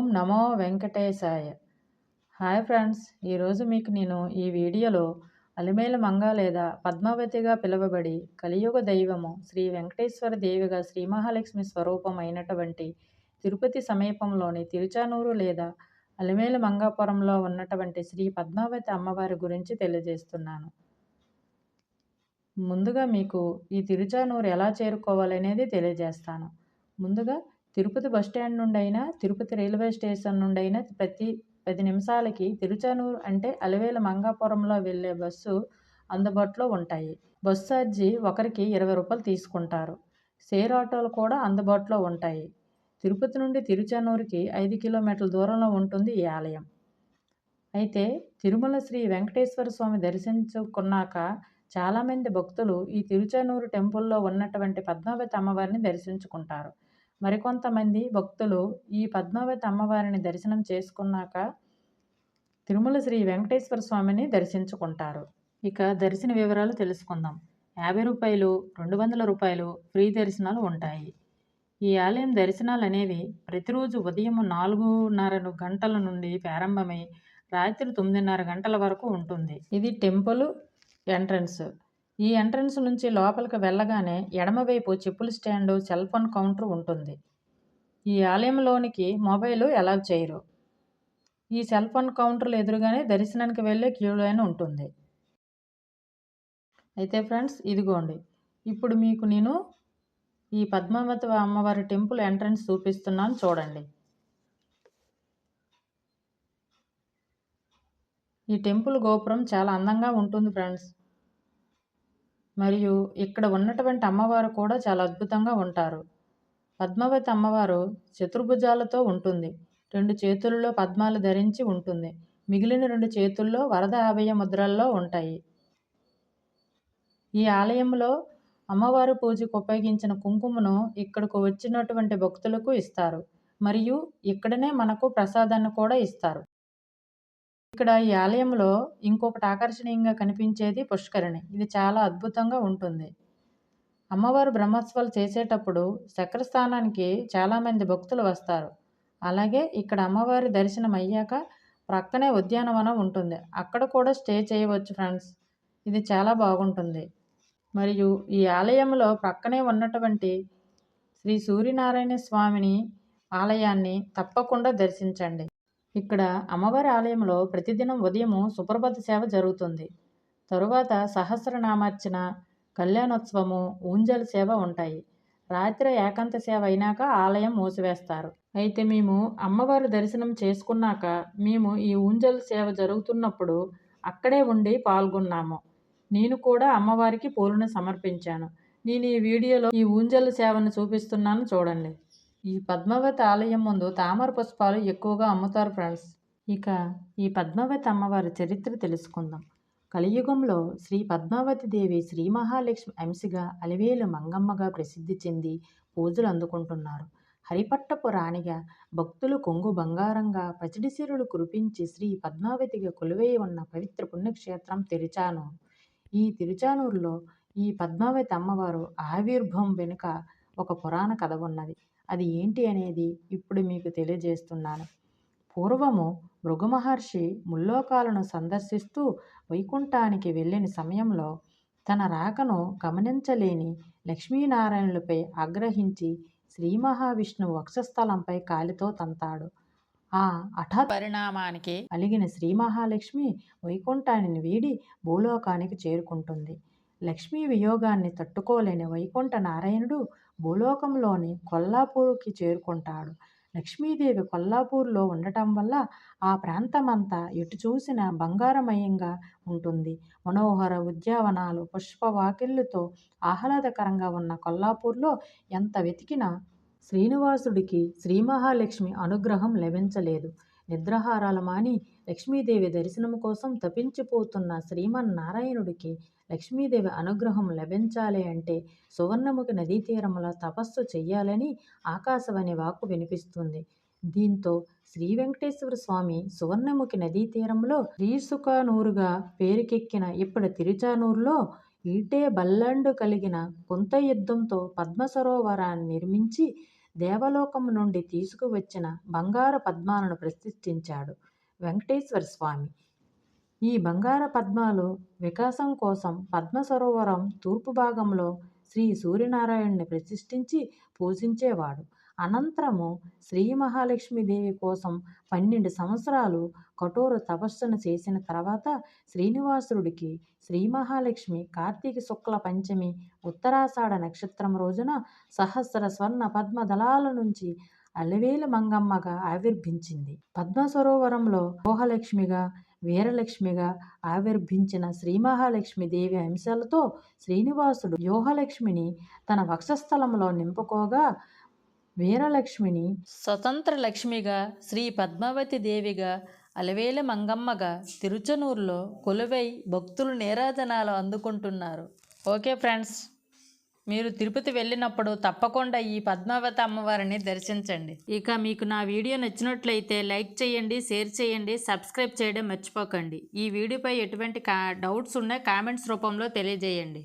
ఓం నమో వెంకటేశాయ. Hi friends ఈరోజు మీకు నేను ఈ వీడియోలో అలిమేల మంగ లేదా పద్మావతిగా పిలువబడి కలియుగ దైవము శ్రీ వెంకటేశ్వర దేవిగా శ్రీ మహాలక్ష్మి స్వరూపం అయినటువంటి తిరుపతి సమీపంలోని తిరుచానూరు లేదా అలిమేల మంగాపురంలో ఉన్నటువంటి శ్రీ పద్మావతి అమ్మవారి గురించి తెలియజేస్తున్నాను. ముందుగా మీకు ఈ తిరుచానూరు ఎలా చేరుకోవాలనేది తెలియజేస్తాను. ముందుగా తిరుపతి బస్ స్టాండ్ నుండి అయినా తిరుపతి రైల్వే స్టేషన్ నుండి అయినా ప్రతి పది నిమిషాలకి తిరుచానూరు అంటే అలవేల మంగాపురంలో వెళ్ళే బస్సు అందుబాటులో ఉంటాయి. బస్సు ఛార్జీ ఒకరికి ఇరవై రూపాయలు తీసుకుంటారు. షేర్ ఆటోలు కూడా అందుబాటులో ఉంటాయి. తిరుపతి నుండి తిరుచానూరుకి ఐదు కిలోమీటర్ల దూరంలో ఉంటుంది ఈ ఆలయం. అయితే తిరుమల శ్రీ వెంకటేశ్వర స్వామి దర్శించుకున్నాక చాలామంది భక్తులు ఈ తిరుచానూరు టెంపుల్లో ఉన్నటువంటి పద్మావతి అమ్మవారిని దర్శించుకుంటారు. మరికొంతమంది భక్తులు ఈ పద్మావతి అమ్మవారిని దర్శనం చేసుకున్నాక తిరుమల శ్రీ వెంకటేశ్వర స్వామిని దర్శించుకుంటారు. ఇక దర్శన వివరాలు తెలుసుకుందాం. యాభై రూపాయలు రెండు వందల రూపాయలు ఫ్రీ దర్శనాలు ఉంటాయి. ఈ ఆలయం దర్శనాలు అనేవి ప్రతిరోజు ఉదయం నాలుగున్నర గంటల నుండి ప్రారంభమై రాత్రి తొమ్మిదిన్నర గంటల వరకు ఉంటుంది. ఇది టెంపుల్ ఎంట్రన్స్. ఈ ఎంట్రన్స్ నుంచి లోపలికి వెళ్ళగానే ఎడమవైపు చెప్పుల స్టాండు సెల్ ఫోన్ కౌంటర్ ఉంటుంది. ఈ ఆలయంలోనికి మొబైల్ ఎలా చేయరు. ఈ సెల్ ఫోన్ కౌంటర్లు ఎదురుగానే దర్శనానికి వెళ్ళే క్యూ లైన్ ఉంటుంది. అయితే ఫ్రెండ్స్ ఇదిగోండి. ఇప్పుడు మీకు నేను ఈ పద్మావతి అమ్మవారి టెంపుల్ ఎంట్రన్స్ చూపిస్తున్నాను చూడండి. ఈ టెంపుల్ గోపురం చాలా అందంగా ఉంటుంది ఫ్రెండ్స్. మరియు ఇక్కడ ఉన్నటువంటి అమ్మవారు కూడా చాలా అద్భుతంగా ఉంటారు. పద్మావతి అమ్మవారు చతుర్భుజాలతో ఉంటుంది. రెండు చేతుల్లో పద్మాలు ధరించి ఉంటుంది. మిగిలిన రెండు చేతుల్లో వరద అభయ ముద్రల్లో ఉంటాయి. ఈ ఆలయంలో అమ్మవారి పూజకు ఉపయోగించిన కుంకుమను ఇక్కడకు వచ్చినటువంటి భక్తులకు ఇస్తారు. మరియు ఇక్కడనే మనకు ప్రసాదాన్ని కూడా ఇస్తారు. ఇక్కడ ఈ ఆలయంలో ఇంకొకటి ఆకర్షణీయంగా కనిపించేది పుష్కరిణి. ఇది చాలా అద్భుతంగా ఉంటుంది. అమ్మవారు బ్రహ్మోత్సవాలు చేసేటప్పుడు చక్రస్థానానికి చాలామంది భక్తులు వస్తారు. అలాగే ఇక్కడ అమ్మవారి దర్శనం అయ్యాక ప్రక్కనే ఉద్యానవనం ఉంటుంది. అక్కడ కూడా స్టే చేయవచ్చు ఫ్రెండ్స్. ఇది చాలా బాగుంటుంది. మరియు ఈ ఆలయంలో ప్రక్కనే ఉన్నటువంటి శ్రీ సూర్యనారాయణ స్వామిని ఆలయాన్ని తప్పకుండా దర్శించండి. ఇక్కడ అమ్మవారి ఆలయంలో ప్రతిదినం ఉదయము సుప్రభాత సేవ జరుగుతుంది. తరువాత సహస్రనామార్చన కళ్యాణోత్సవము ఊంజల్ సేవ ఉంటాయి. రాత్రి ఏకాంత సేవ అయినాక ఆలయం మూసివేస్తారు. అయితే మేము అమ్మవారి దర్శనం చేసుకున్నాక మేము ఈ ఊంజల్ సేవ జరుగుతున్నప్పుడు అక్కడే ఉండి పాల్గొన్నాము. నేను కూడా అమ్మవారికి పూలను సమర్పించాను. నేను ఈ వీడియోలో ఈ ఊంజల్ సేవను చూపిస్తున్నాను చూడండి. ఈ పద్మావతి ఆలయం ముందు తామర పుష్పాలు ఎక్కువగా అమ్ముతారు ఫ్రెండ్స్. ఇక ఈ పద్మావతి అమ్మవారి చరిత్ర తెలుసుకుందాం. కలియుగంలో శ్రీ పద్మావతి దేవి శ్రీ మహాలక్ష్మి అంశగా అలివేలు మంగమ్మగా ప్రసిద్ధి చెంది పూజలు అందుకుంటున్నారు. హరిపట్టపు రాణిగా భక్తులు కొంగు బంగారంగా పసిడిసిరులు కురిపించి శ్రీ పద్మావతిగా కొలువై ఉన్న పవిత్ర పుణ్యక్షేత్రం తిరుచానూరు. ఈ తిరుచానూరులో ఈ పద్మావతి అమ్మవారు ఆవిర్భవం వెనుక ఒక పురాణ కథ ఉన్నది. అది ఏంటి అనేది ఇప్పుడు మీకు తెలియజేస్తున్నాను. పూర్వము మృగమహర్షి ముల్లోకాలను సందర్శిస్తూ వైకుంఠానికి వెళ్ళిన సమయంలో తన రాకను గమనించలేని లక్ష్మీనారాయణులపై ఆగ్రహించి శ్రీ మహావిష్ణువు వక్షస్థలంపై కాలితో తంతాడు. ఆ హఠాత్ పరిణామానికి అలిగిన శ్రీ మహాలక్ష్మి వైకుంఠాన్ని వీడి భూలోకానికి చేరుకుంటుంది. లక్ష్మీ వియోగాన్ని తట్టుకోలేని వైకుంఠ నారాయణుడు భూలోకంలోని కొల్లాపూర్కి చేరుకుంటాడు. లక్ష్మీదేవి కొల్లాపూర్లో ఉండటం వల్ల ఆ ప్రాంతమంతా ఎటు చూసిన బంగారమయంగా ఉంటుంది. మనోహర ఉద్యావనాలు పుష్పవాకిళ్ళతో ఆహ్లాదకరంగా ఉన్న కొల్లాపూర్లో ఎంత వెతికినా శ్రీనివాసుడికి శ్రీ మహాలక్ష్మి అనుగ్రహం లభించలేదు. నిద్రాహారాలు మాని లక్ష్మీదేవి దర్శనం కోసం తపించిపోతున్న శ్రీమన్నారాయణుడికి లక్ష్మీదేవి అనుగ్రహం లభించాలి అంటే సువర్ణముఖి నదీ తీరంలో తపస్సు చెయ్యాలని ఆకాశవాణి వాక్కు వినిపిస్తుంది. దీంతో శ్రీ వెంకటేశ్వర స్వామి సువర్ణముఖి నదీ తీరంలో శ్రీసుఖనూరుగా పేరుకెక్కిన ఇప్పుడు తిరుచానూరులో ఈటే బల్లండు కలిగిన కొంత యుద్ధంతో పద్మ సరోవరాన్ని నిర్మించి దేవలోకం నుండి తీసుకువచ్చిన బంగారు పద్మాలను ప్రతిష్ఠించాడు వెంకటేశ్వర స్వామి. ఈ బంగార పద్మాలు వికాసం కోసం పద్మ సరోవరం తూర్పు భాగంలో శ్రీ సూర్యనారాయణ్ని ప్రతిష్ఠించి పూజించేవాడు. అనంతరము శ్రీ మహాలక్ష్మీదేవి కోసం పన్నెండు సంవత్సరాలు కఠోర తపస్సును చేసిన తర్వాత శ్రీనివాసుడికి శ్రీ మహాలక్ష్మి కార్తీక శుక్ల పంచమి ఉత్తరాషాఢ నక్షత్రం రోజున సహస్ర స్వర్ణ పద్మ దళాల నుంచి అలవేలు మంగమ్మగా ఆవిర్భించింది. పద్మ సరోవరంలో మోహలక్ష్మిగా వీరలక్ష్మిగా ఆవిర్భించిన శ్రీ మహాలక్ష్మి దేవి అంశాలతో శ్రీనివాసుడు యోహలక్ష్మిని తన వక్షస్థలంలో నింపుకోగా వీరలక్ష్మిని స్వతంత్ర లక్ష్మిగా శ్రీ పద్మావతి దేవిగా అలవేల మంగమ్మగా తిరుచనూరులో కొలువై భక్తులు నీరాజనాలు అందుకుంటున్నారు. ఓకే ఫ్రెండ్స్ మీరు తిరుపతి వెళ్ళినప్పుడు తప్పకుండా ఈ పద్మావతి అమ్మవారిని దర్శించండి. ఇక మీకు నా వీడియో నచ్చినట్లయితే లైక్ చేయండి షేర్ చేయండి సబ్స్క్రైబ్ చేయడం మర్చిపోకండి. ఈ వీడియోపై ఎటువంటి కా డౌట్స్ ఉన్నా కామెంట్స్ రూపంలో తెలియజేయండి.